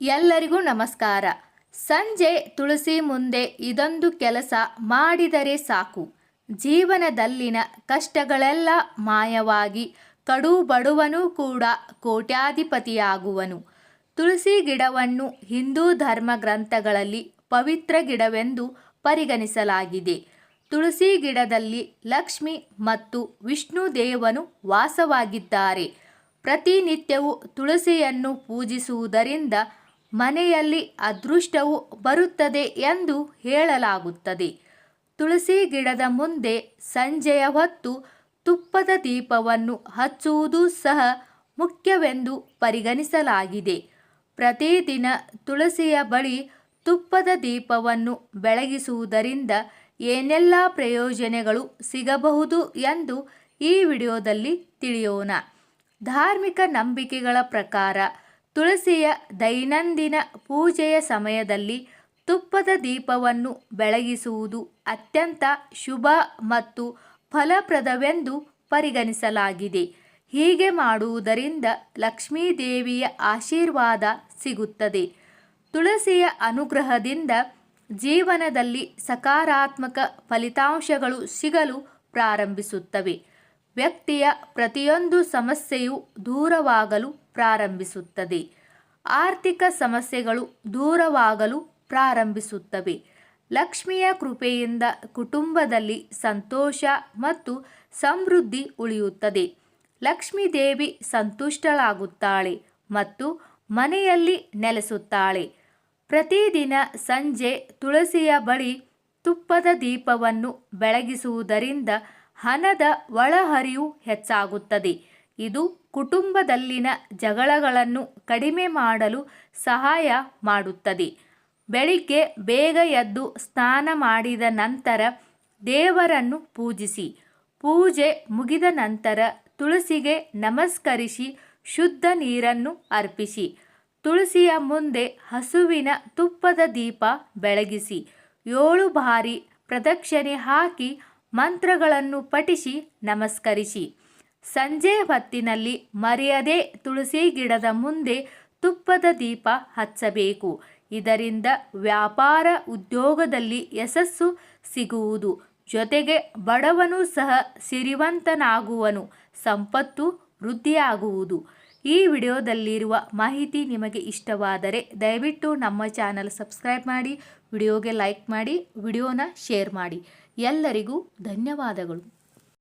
ಎಲ್ಲರಿಗೂ ನಮಸ್ಕಾರ. ಸಂಜೆ ತುಳಸಿ ಮುಂದೆ ಇದೊಂದು ಕೆಲಸ ಮಾಡಿದರೆ ಸಾಕು. ಜೀವನದಲ್ಲಿನ ಕಷ್ಟಗಳೆಲ್ಲ ಮಾಯವಾಗಿ ಕಡು ಬಡುವನು ಕೂಡ ಕೋಟ್ಯಾಧಿಪತಿಯಾಗುವನು. ತುಳಸಿ ಗಿಡವನ್ನು ಹಿಂದೂ ಧರ್ಮ ಗ್ರಂಥಗಳಲ್ಲಿ ಪವಿತ್ರ ಗಿಡವೆಂದು ಪರಿಗಣಿಸಲಾಗಿದೆ. ತುಳಸಿ ಗಿಡದಲ್ಲಿ ಲಕ್ಷ್ಮಿ ಮತ್ತು ವಿಷ್ಣು ದೇವನು ವಾಸವಾಗಿದ್ದಾರೆ. ಪ್ರತಿನಿತ್ಯವೂ ತುಳಸಿಯನ್ನು ಪೂಜಿಸುವುದರಿಂದ ಮನೆಯಲ್ಲಿ ಅದೃಷ್ಟವು ಬರುತ್ತದೆ ಎಂದು ಹೇಳಲಾಗುತ್ತದೆ. ತುಳಸಿ ಗಿಡದ ಮುಂದೆ ಸಂಜೆಯ ಹೊತ್ತು ತುಪ್ಪದ ದೀಪವನ್ನು ಹಚ್ಚುವುದು ಸಹ ಮುಖ್ಯವೆಂದು ಪರಿಗಣಿಸಲಾಗಿದೆ. ಪ್ರತಿದಿನ ತುಳಸಿಯ ಬಳಿ ತುಪ್ಪದ ದೀಪವನ್ನು ಬೆಳಗಿಸುವುದರಿಂದ ಏನೆಲ್ಲ ಪ್ರಯೋಜನಗಳು ಸಿಗಬಹುದು ಎಂದು ಈ ವಿಡಿಯೋದಲ್ಲಿ ತಿಳಿಯೋಣ. ಧಾರ್ಮಿಕ ನಂಬಿಕೆಗಳ ಪ್ರಕಾರ ತುಳಸಿಯ ದೈನಂದಿನ ಪೂಜೆಯ ಸಮಯದಲ್ಲಿ ತುಪ್ಪದ ದೀಪವನ್ನು ಬೆಳಗಿಸುವುದು ಅತ್ಯಂತ ಶುಭ ಮತ್ತು ಫಲಪ್ರದವೆಂದು ಪರಿಗಣಿಸಲಾಗಿದೆ. ಹೀಗೆ ಮಾಡುವುದರಿಂದ ಲಕ್ಷ್ಮೀದೇವಿಯ ಆಶೀರ್ವಾದ ಸಿಗುತ್ತದೆ. ತುಳಸಿಯ ಅನುಗ್ರಹದಿಂದ ಜೀವನದಲ್ಲಿ ಸಕಾರಾತ್ಮಕ ಫಲಿತಾಂಶಗಳು ಸಿಗಲು ಪ್ರಾರಂಭಿಸುತ್ತವೆ. ವ್ಯಕ್ತಿಯ ಪ್ರತಿಯೊಂದು ಸಮಸ್ಯೆಯು ದೂರವಾಗಲು ಪ್ರಾರಂಭಿಸುತ್ತದೆ. ಆರ್ಥಿಕ ಸಮಸ್ಯೆಗಳು ದೂರವಾಗಲು ಪ್ರಾರಂಭಿಸುತ್ತವೆ. ಲಕ್ಷ್ಮಿಯ ಕೃಪೆಯಿಂದ ಕುಟುಂಬದಲ್ಲಿ ಸಂತೋಷ ಮತ್ತು ಸಮೃದ್ಧಿ ಉಳಿಯುತ್ತದೆ. ಲಕ್ಷ್ಮೀದೇವಿ ಸಂತುಷ್ಟಳಾಗುತ್ತಾಳೆ ಮತ್ತು ಮನೆಯಲ್ಲಿ ನೆಲೆಸುತ್ತಾಳೆ. ಪ್ರತಿದಿನ ಸಂಜೆ ತುಳಸಿಯ ಬಳಿ ತುಪ್ಪದ ದೀಪವನ್ನು ಬೆಳಗಿಸುವುದರಿಂದ ಹಣದ ಒಳಹರಿವು ಹೆಚ್ಚಾಗುತ್ತದೆ. ಇದು ಕುಟುಂಬದಲ್ಲಿನ ಜಗಳಗಳನ್ನು ಕಡಿಮೆ ಮಾಡಲು ಸಹಾಯ ಮಾಡುತ್ತದೆ. ಬೆಳಿಗ್ಗೆ ಬೇಗ ಎದ್ದು ಸ್ನಾನ ಮಾಡಿದ ನಂತರ ದೇವರನ್ನು ಪೂಜಿಸಿ. ಪೂಜೆ ಮುಗಿದ ನಂತರ ತುಳಸಿಗೆ ನಮಸ್ಕರಿಸಿ ಶುದ್ಧ ನೀರನ್ನು ಅರ್ಪಿಸಿ. ತುಳಸಿಯ ಮುಂದೆ ಹಸುವಿನ ತುಪ್ಪದ ದೀಪ ಬೆಳಗಿಸಿ. ಏಳು ಬಾರಿ ಪ್ರದಕ್ಷಿಣೆ ಹಾಕಿ ಮಂತ್ರಗಳನ್ನು ಪಠಿಸಿ, ನಮಸ್ಕರಿಸಿ. ಸಂಜೆ ಹೊತ್ತಿನಲ್ಲಿ ಮರೆಯದೆ ತುಳಸಿ ಗಿಡದ ಮುಂದೆ ತುಪ್ಪದ ದೀಪ ಹಚ್ಚಬೇಕು. ಇದರಿಂದ ವ್ಯಾಪಾರ ಉದ್ಯೋಗದಲ್ಲಿ ಯಶಸ್ಸು ಸಿಗುವುದು. ಜೊತೆಗೆ ಬಡವನು ಸಹ ಸಿರಿವಂತನಾಗುವನು, ಸಂಪತ್ತು ವೃದ್ಧಿಯಾಗುವುದು. ಈ ವಿಡಿಯೋದಲ್ಲಿರುವ ಮಾಹಿತಿ ನಿಮಗೆ ಇಷ್ಟವಾದರೆ ದಯವಿಟ್ಟು ನಮ್ಮ ಚಾನಲ್ ಸಬ್ಸ್ಕ್ರೈಬ್ ಮಾಡಿ, ವಿಡಿಯೋಗೆ ಲೈಕ್ ಮಾಡಿ, ವಿಡಿಯೋನ ಶೇರ್ ಮಾಡಿ. ಎಲ್ಲರಿಗೂ ಧನ್ಯವಾದಗಳು.